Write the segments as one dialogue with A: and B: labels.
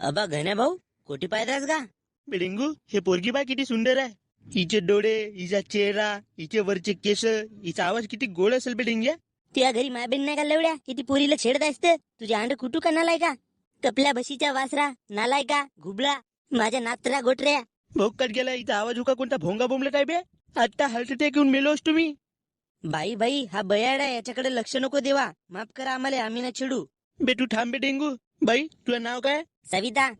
A: अबा घन्या भाऊ कोटी पायदास का?
B: डेंगू हे पोरगी बा किती सुंदर आहे. हिचे डोळे हिचा चेहरा हिचे वरचे केस हिचा आवाज किती गोड असेल बे डेंग्या
A: तुझ्या घरी माय बहीण नाही का लवड्या? किती पोरीला छेडत असते तुझ्या अंड कुटू का नालाय का? कपल्या बशीच्या वासरा नालाय का? घुबळा. माझ्या नात्रा गोटऱ्या.
B: भोग कट गेला हिचा आवाज हुका कोणता भोंगा बोंबला काय बे? आता हार्ट अटॅक येऊन मेलोस तुम्ही.
A: बाई बाई हा बयाड आहे. याच्याकडे लक्ष नको देवा. माफ करा आम्हाला आम्ही ना छेडू
B: बे तू थांब बे डेंगू बाई तुझं नाव काय
A: सविता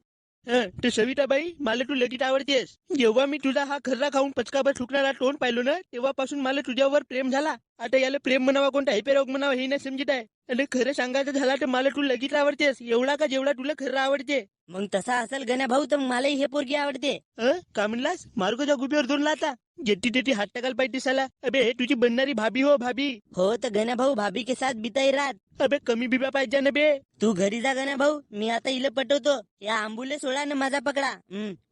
B: हं, ते सविता बाई मला तू लगीत आवडतेस जेव्हा मी तुझा हा खर्रा खाऊन पचकाभर सुकणारा तोंड पाहिलो ना तेव्हापासून मला तुझ्यावर प्रेम झाला आता याला प्रेम म्हणावा कोणता हेपेरोग म्हणावा हे नाही समजत आहे आणि खरं सांगायचं झाला तर मला तू लगीत आवडतेस एवढा का जेवढा तुला खरं आवडते
A: मग तसा असेल गण्या भाऊ तर मलाही हे पोरगी आवडते
B: अं? का म्हणलास मार्गोच्या गुबीवर दोन लाता जेट्टी तेटी हात टाकायला पाहिजे साला अबे हे तुझी बनणारी भाभी हो भाभी.
A: हो तर गण्या भाऊ भाभी के साथ बिताई रात.
B: अबे कमी बिबा पाहिजे ना बे.
A: तू घरी जा गण्या भाऊ मी आता इला पटवतो. या आंबुले सोडा ना माझा पकडा.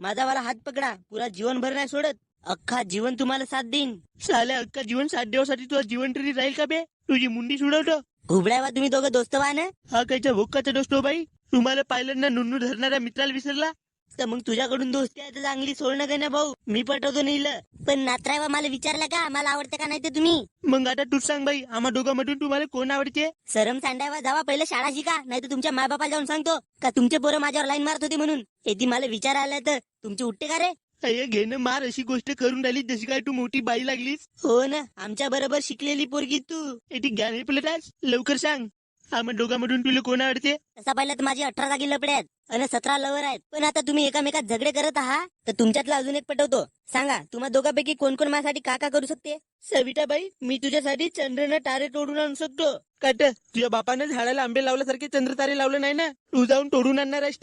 A: माझा वाला हात पकडा. पुरा जीवनभर नाही सोडत. अख्खा जीवन तुम्हाला साथ देईन.
B: साल्या अक्का जीवन सात दिवसासाठी तुझा जीवन तरी राहील का बे? तुझी मुंडी सोडवतो.
A: घुबड्यावा तुम्ही दोघं दोस्त ना.
B: हा कायचा भोकाचा दोस्तो बाई. तुम्हाला पाहिलं ना नुन्नू धरणाऱ्या मित्राला विसरला?
A: तर मग तुझ्याकडून दोस्ती आहे तर चांगली सोडणं गण्या भाऊ. मी पटवतो नाही. पण नात्रावा मला विचारलं का? मला आवडतं का नाही ते तुम्ही?
B: मग आता तूच सांग बाई आम्हा दोघांमधून तुम्हाला कोण आवडते?
A: सरम सांडावा जावा पहिलं शाळा शिका नाही तर तुमच्या मायबापाला जाऊन सांगतो का तुमचे पोरं माझ्यावर लाईन मारत होते म्हणून. येते मला विचार आला तर तुमची उठते का रे?
B: अरे घेणं मार अशी गोष्ट करून राहिली जशी काय तू मोठी बाई लागलीस.
A: हो ना आमच्या बरोबर शिकलेली पोरगी तू.
B: ती ज्ञानी लवकर सांग. आम्हा दोघांमधून तुला कोण आवडते?
A: तसा पाहिलं तर माझी अठरा जागी लपडे आहेत आणि सतरा लवर आहेत. पण आता तुम्ही एकामेकात झगडे करत आहात तर तुमच्यातला अजून एक पटवतो. सांगा तुम्हा दोघांपैकी कोण कोण माझ्यासाठी का का करू शकते?
B: सविताबाई मी तुझ्यासाठी चंद्रनं तारे तोडून आणू शकतो. काट तुझ्या बापानं झाडाला आंबे लावल्यासारखे चंद्र तारे लावलं नाही ना? तू जाऊन तोडून आणणार आहेस.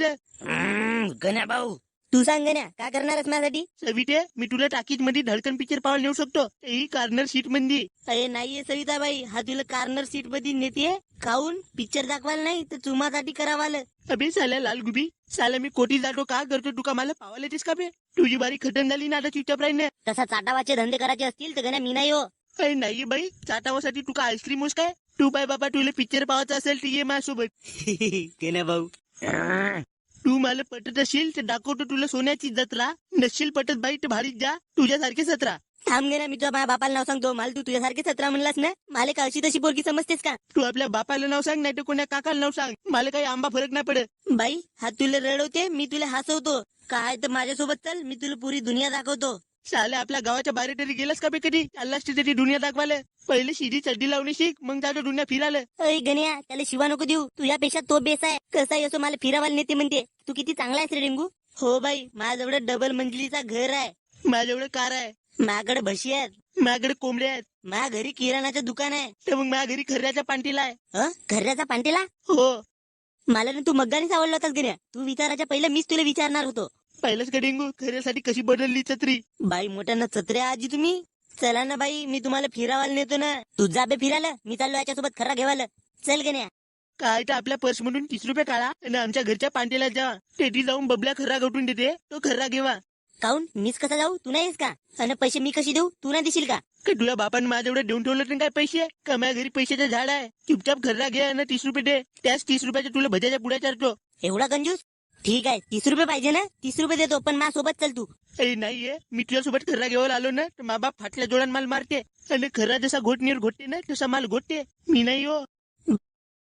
A: गण्या भाऊ तू सांग गण्या का करणारच माझ्यासाठी?
B: सविते मी तुला टाकीजमध्ये धडकन पिक्चर पाहायला नेऊ शकतो. ही कार्नर सीटमध्ये
A: अरे नाहीये सविताबाई हा तुला कार्नर सीटमध्ये नेते खाऊन पिक्चर दाखवायला नाही तर चुमासाठी करावाल.
B: अबे साल्या लाल गुबी साला मी कोटी जातो का करतो? तुका मला पावायला येतेस का बे? तुझी बारी खटन झाली ना आता चुपचाप राहील ना.
A: तसा चाटावाचे धंदे करायचे असतील तर गण्या मी नाही हो.
B: अरे नाही बाई चाटावासाठी तुका आईस्क्रीम होस काय? तू बाय बाबा तुला पिक्चर पाहायचा असेल तर ये माझ्यासोबत.
A: गण्या भाऊ.
B: तू मला पटत असेल तर दाखवतो तुला सोन्याची जत्रा. नशील पटत बाई तर भारीत जा. तुझ्यासारखे सतरा
A: थांब गण्या मी तुझ्या माझ्या बापाला नाव सांगतो. मला तू तुझ्यासारखे सतरा म्हणलास ना? मला का अशी तशी पोरगी समजतेस का?
B: तू आपल्या बापाला नाव सांग नाही तर कोण्या काकाला नाव सांग. मला काही आंबा फरक नाही पडत.
A: बाई हा तुला रडवते मी तुला हसवतो. काय तर माझ्यासोबत चल मी तुला पुरी दुनिया दाखवतो.
B: साल्या आपल्या गावाच्या बाहेर तरी गेलास का बे कधी? चाललास तरी दुनिया दाखवायला पहिले शिडी चड्डी लावणी शिक मग जातो दुनिया फिरायला
A: अय गण्या त्याला शिवा नको देऊ. तुझ्यापेक्षा तो बेस आहे. कसा असो मला फिरावायला नेते म्हणते. तू किती चांगला आहेस रे डेंगू हो बाई माझ्याजवळ डबल मंजिलीचा घर आहे.
B: माझ्याकडे कार आहे.
A: माझ्याकडे म्हशी आहेत.
B: माझ्याकडे कोंबड्या आहेत.
A: माझ्या घरी किराणाचं दुकान आहे.
B: तर मग माझ्या घरी खर्याच्या पांटीला आहे.
A: हं? घराचा पांटेला?
B: हो.
A: मला ना तू मग्गानीच आवडला होतास गण्या. तू विचाराच्या पहिलं मीच तुला विचारणार होतो.
B: पहिलंच का डेंगू खऱ्यासाठी कशी बदलली छत्री?
A: बाई मोठ्यानं चत्र्या आजी तुम्ही. चला ना बाई मी तुम्हाला फिरावायला नेतो ना. तू जा बे फिरायला. मी चाललो याच्यासोबत खरा घेवायला. चल गण्या.
B: काय तर आपल्या पर्स मधून तीस रुपये काढा आणि आमच्या घरच्या पांटीला जा तेथे जाऊन बबल्या खर्रा गटून देते. तो खर्रा घेवा.
A: काऊन? मीच कसा जाऊ? तू नाहीस का? आणि पैसे मी कशी देऊ? तू नाही देशील का?
B: का तुझ्या बापाने माझ्याकडे देऊन ठेवलं तर काय पैसे? का माझ्या घरी पैशाचं झाड आहे. चुपचाप खर्रा घे आणि तीस रुपये दे. त्याच तीस रुपयाच्या तुला भज्याच्या पुढ्या चारतो.
A: एवढा कंजूस? ठीक आहे तीस रुपये पाहिजे ना? तीस रुपये देतो पण मा सोबत चल तू.
B: ए नाहीये मी तुझ्यासोबत खर्रा घेऊन आलो ना तर मा बाप फाटल्या जोडान माल मारते. आणि खरा जसा घोटणीवर घोटते ना तसा माल घोटते. मी नाही हो.